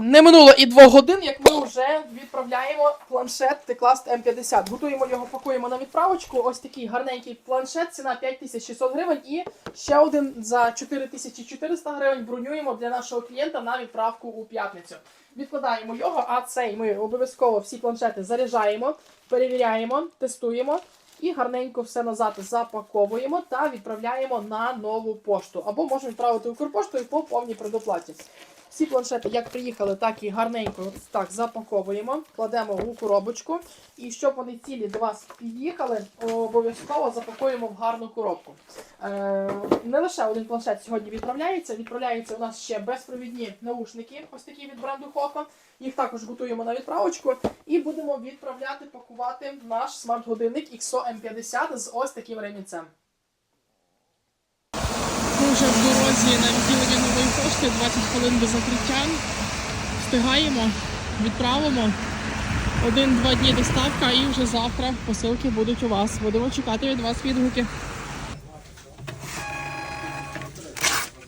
Не минуло і двох годин, як ми вже відправляємо планшет T-Class M50. Готуємо його, пакуємо на відправочку. Ось такий гарненький планшет, ціна 5600 гривень. І ще один за 4400 гривень бронюємо для нашого клієнта на відправку у п'ятницю. Відкладаємо його, а цей ми обов'язково всі планшети заряджаємо, перевіряємо, тестуємо. І гарненько все назад запаковуємо та відправляємо на нову пошту. Або можемо відправити Укрпоштою по повній предоплаті. Всі планшети, як приїхали, так і гарненько так запаковуємо, кладемо у коробочку. І щоб вони цілі до вас під'їхали, обов'язково запакуємо в гарну коробку. Е, не лише один планшет сьогодні відправляється. Відправляються у нас ще безпровідні наушники, ось такі від бренду Хоко. Їх також готуємо на відправочку і будемо відправляти, пакувати наш смарт-годинник XO M50 з ось таким ремінцем. Вже в дорозі на відділення нової пошти 20 хвилин до закриття. Встигаємо, відправимо. Один-два дні доставка і вже завтра посилки будуть у вас. Будемо чекати від вас відгуки.